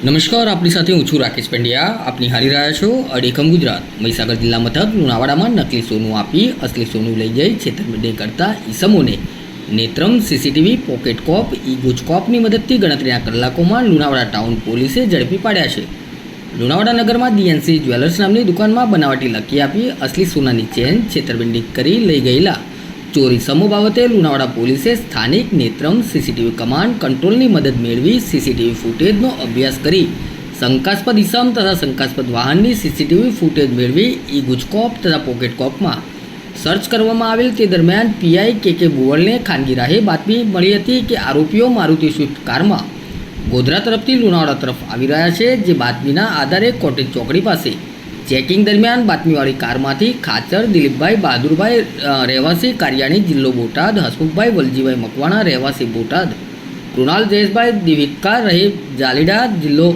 નમસ્કાર, આપની સાથે હું છું રાકેશ પંડ્યા. આપની હારી રહ્યા છો અડીખમ ગુજરાત. મહીસાગર જિલ્લા મથક, લુણાવાડામાં નકલી સોનું આપી અસલી સોનું લઈ જઈ છેતરપિંડી કરતા ઈસમોને. Netram, CCTV, pocket cop, E ગુજકોપની મદદથી ગણતરીના કલાકોમાં લુણાવાડા ટાઉન પોલીસે ઝડપી પાડ્યા છે. લુણાવાડા નગરમાં ડીએનસી જ્વેલર્સ નામની દુકાનમાં બનાવટી લકી આપી અસલી સોનાની ચેન છેતરપિંડી કરી લઈ ગયેલા. ચોરી સમૂહ બાબતે લુણાવાડા પોલીસે સ્થાનિક નેત્રમ સીસીટીવી કમાન્ડ કંટ્રોલની મદદ મેળવી સીસીટીવી ફૂટેજનો અભ્યાસ કરી શંકાસ્પદ ઇસમ તથા શંકાસ્પદ વાહનની સીસીટીવી ફૂટેજ મેળવી ઈ ગુજકોપ તથા પોકેટ કોપમાં સર્ચ કરવામાં આવેલ તે દરમિયાન પીઆઈ કે કે બુવલને ખાનગી રાહે બાતમી મળી હતી કે આરોપીઓ મારુતિ સ્વિફ્ટ કારમાં ગોધરા તરફથી લુણાવાડા તરફ આવી રહ્યા છે, જે બાતમીના આધારે કોટેજ ચોકડી પાસે ચેકિંગ દરમિયાન બાતમીવાળી કારમાંથી ખાચર દિલીપભાઈ બહાદુરભાઈ રહેવાસી કારિયાણી જિલ્લો બોટાદ, હસમુખભાઈ વલજીભાઈ મકવાણા, રહેવાસી બોટાદ. કૃણાલ જયેશભાઈ દિવિકા રહે જાલીડા જિલ્લો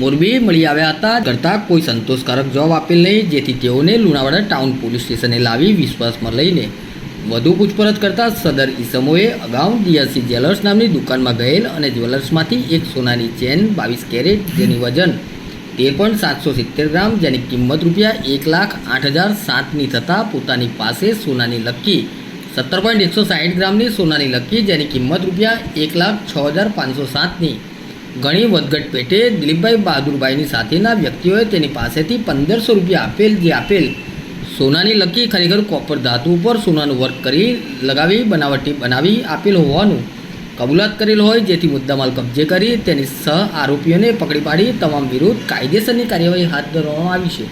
મોરબી મળી આવ્યા હતા. કરતાં કોઈ સંતોષકારક જવાબ આપેલ નહીં, જેથી તેઓને લુણાવાડા ટાઉન પોલીસ સ્ટેશને લાવી વિશ્વાસમાં લઈને વધુ પૂછપરછ કરતા સદર ઈસમોએ અગાઉ દિયાસી જ્વેલર્સ નામની દુકાનમાં ગયેલ અને જ્વેલર્સમાંથી એક સોનાની ચેન, બાવીસ કેરેટ જેની વજન તેર પણ સાતસો સિત્તેર ગ્રામ, જેની કિંમત રૂપિયા એક લાખ આઠ હજાર સાતની થતાં પોતાની પાસે સોનાની લક્કી સત્તર પોઈન્ટ એકસો સાઠ ગ્રામની સોનાની લક્કી જેની કિંમત રૂપિયા એક લાખ છ હજાર પાંચસો સાતની. ઘણી વધઘટ પેટે દિલીપભાઈ બહાદુરભાઈની સાથેના વ્યક્તિઓએ તેની પાસેથી પંદરસો રૂપિયા આપેલ, જે આપેલ સોનાની લકી ખરેખર કોપર ધાતુ ઉપર સોનાનું વર્ક કરી, લગાવી, બનાવટી, બનાવી આપેલ હોવાનું કબૂલાત કરેલ હોય, જેથી મુદ્દામાલ કબજે કરી તેની સહ આરોપીઓને પકડી પાડી તમામ વિરુદ્ધ કાયદેસરની કાર્યવાહી હાથ ધરવામાં આવી છે.